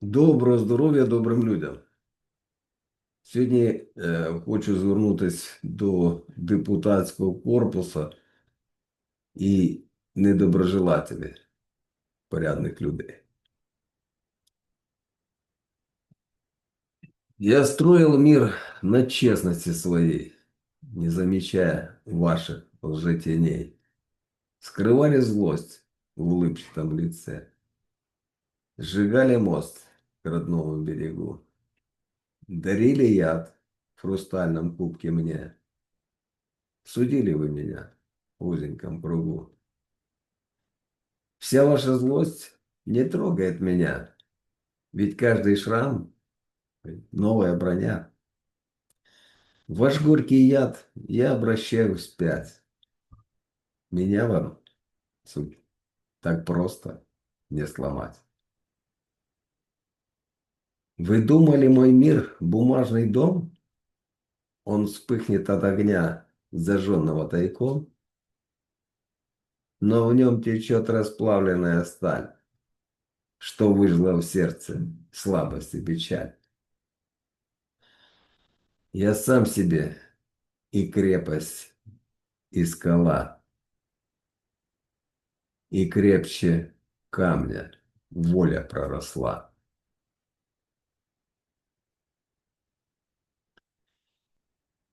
Доброго здоров'я добрим людям. Сьогодні е, хочу звернутися до депутатського корпусу і недоброжелателів, порядних людей. Я строил мир на честности своей, не замечая ваших лжетеней. Скрывали злость в улыбчатом лице. Сжигали мост к родному берегу. Дарили яд в хрустальном кубке мне. Судили вы меня в узеньком кругу. Вся ваша злость не трогает меня, ведь каждый шрам – новая броня. Ваш горький яд я обращаю вспять. Меня вам, суть, так просто не сломать. Вы думали, мой мир – бумажный дом? Он вспыхнет от огня, зажженного тайком? Но в нем течет расплавленная сталь, что выжгла в сердце слабость и печаль. Я сам себе и крепость, и скала, и крепче камня воля проросла.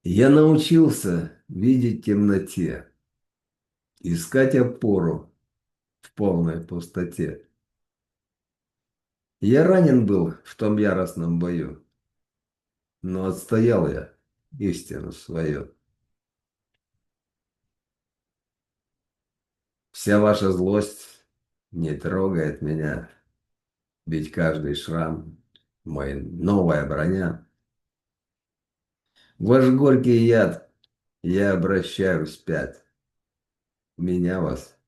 Я научился видеть в темноте, искать опору в полной пустоте. Я ранен был в том яростном бою, но отстоял я истину свою. Вся ваша злость не трогает меня, ведь каждый шрам – моя новая броня. Ваш горький яд я обращаю вспять. Меня вас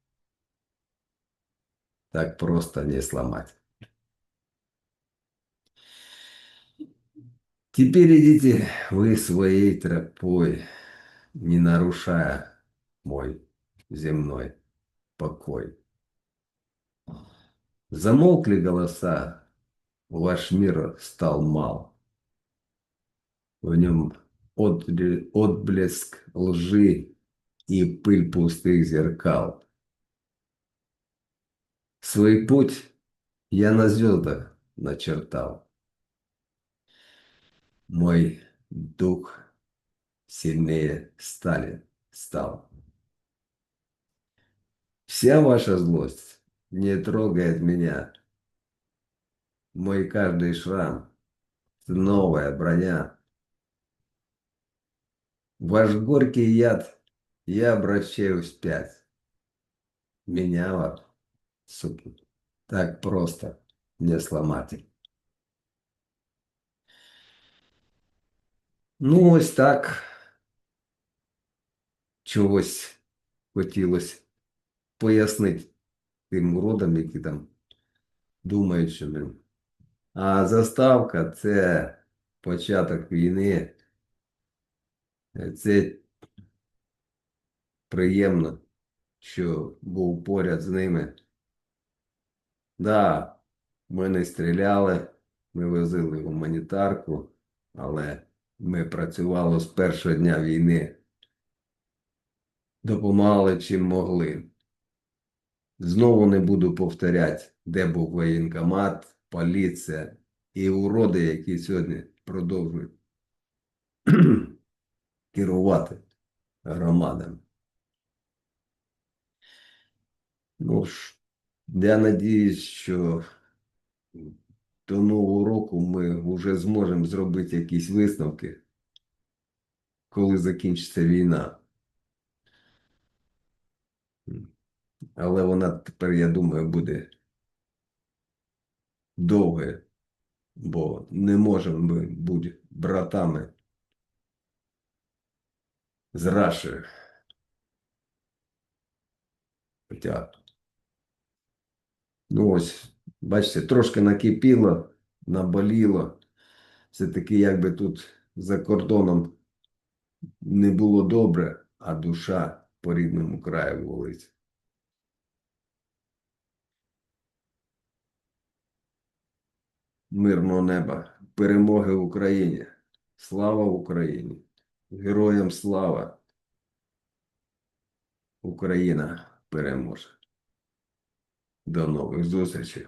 так просто не сломать. Теперь идите вы своей тропой, не нарушая мой земной покой. Замолкли голоса, ваш мир стал мал. В нем отблеск лжи и пыль пустых зеркал. Свой путь я на звездах начертал. Мой дух сильнее стали стал. Вся ваша злость не трогает меня. Мой каждый шрам – новая броня. Ваш горький яд я обращаю вспять. Меня вот, суки, так просто не сломать. Ну, ось так. Чогось хотілося пояснити тим уродам, які там думають, що блін. А заставка це початок війни. Це приємно, що був поряд з ними. Да, ми не стріляли, ми возили гуманітарку, але ми працювали з першого дня війни. Допомагали чим могли. Знову не буду повторяти, де був воєнкомат, поліція і уроди, які сьогодні продовжують керувати громадами. Ну ж, я надіюсь, що до Нового року ми вже зможемо зробити якісь висновки, коли закінчиться війна. Але вона тепер, я думаю, буде довгою, бо не можемо ми бути братами з Рашею. Хоча, ну ось, бачите, трошки накипіло, наболіло. Все-таки якби тут за кордоном не було добре, а душа по рідному краю волить. мирного неба, перемоги Україні. Слава Україні! Героям слава! Україна переможе. До нових зустрічей!